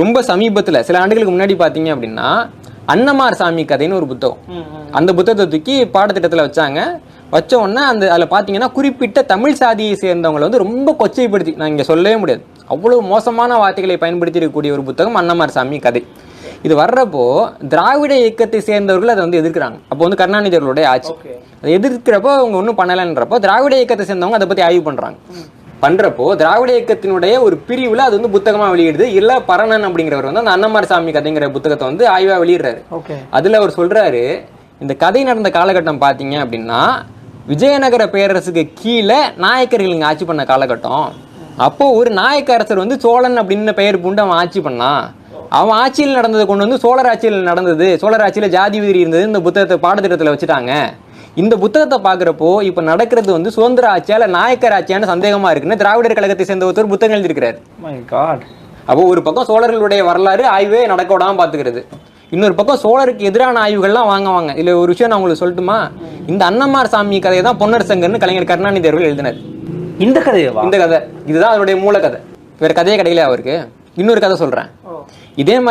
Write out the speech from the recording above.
ரொம்ப சமீபத்துல சில ஆண்டுகளுக்கு முன்னாடி பாத்தீங்க அப்படின்னா அன்னமார் சாமி கதைன்னு ஒரு புத்தகம். அந்த புத்தகத்தை தூக்கி பாடத்திட்டத்துல வச்சாங்க. வச்ச உடனே அந்த அதில் பார்த்தீங்கன்னா குறிப்பிட்ட தமிழ் சாதியை சேர்ந்தவங்களை வந்து ரொம்ப கொச்சைப்படுத்தி நான் இங்கே சொல்லவே முடியாது. அவ்வளவு மோசமான வார்த்தைகளை பயன்படுத்தி இருக்கக்கூடிய ஒரு புத்தகம் அன்னமார் சாமி கதை. இது வர்றப்போ திராவிட இயக்கத்தை சேர்ந்தவர்கள் அதை வந்து எதிர்க்கிறாங்க. அப்போ வந்து கருணாநிதி அவர்களுடைய ஆட்சி அதை எதிர்க்கிறப்போ அவங்க ஒன்றும் பண்ணலைன்றப்போ திராவிட இயக்கத்தை சேர்ந்தவங்க அதை பற்றி ஆய்வு பண்ணுறாங்க பண்றப்போ திராவிட இயக்கத்தினுடைய ஒரு பிரிவுல அது வந்து புத்தகமா வெளியிடுது. இல்ல பரணன் அப்படிங்கிறவர் வந்து அந்த அன்னமார் சாமி கதைங்கிற புத்தகத்தை வந்து ஆய்வா வெளியிடுறாரு. அதுல அவர் சொல்றாரு இந்த கதை நடந்த காலகட்டம் பாத்தீங்க அப்படின்னா விஜயநகர பேரரசுக்கு கீழே நாயக்கர்கள் இங்க ஆட்சி பண்ண காலகட்டம். அப்போ ஒரு நாயக்க அரசர் வந்து சோழன் அப்படின்னு பெயர் பூண்டு அவன் ஆட்சி பண்ணான் அவன் ஆட்சியில் நடந்ததை கொண்டு வந்து சோழர் ஆட்சியில் நடந்தது. சோழர் ஆட்சியில ஜாதி விதிரி இருந்தது. இந்த புத்தகத்தை பாடத்திட்டத்துல வச்சுட்டாங்க. இந்த புத்தகத்தை பாக்குறப்போ இப்ப நடக்கிறது வந்து சுதந்திர ஆட்சியா இல்ல நாயக்கர் ஆட்சியான்னு சந்தேகமா இருக்குன்னு திராவிடர் கழகத்தை சேர்ந்த ஒருத்தர் புத்தகம் எழுதியிருக்கிறாரு. அப்போ ஒரு பக்கம் சோழர்களுடைய வரலாறு ஆய்வே நடக்க விடாம பாத்துக்கிறது இன்னொரு பக்கம் சோழருக்கு எதிரான ஆய்வுகள்லாம் வாங்குவாங்க இதுல ஒரு விஷயம் நான் உங்களுக்கு சொல்லட்டுமா? இந்த அன்னமார் சாமி கதையை தான் பொன்னர் சங்கர்னு கலைஞர் கருணாநிதி அவர்கள் எழுதினார். இந்த கதையவா இந்த கதை. இதுதான் அவருடைய மூல கதை. வேற கதையே கிடைக்கல அவருக்கு? இன்னொரு கதை சொல்றேன். இதே மாதிரி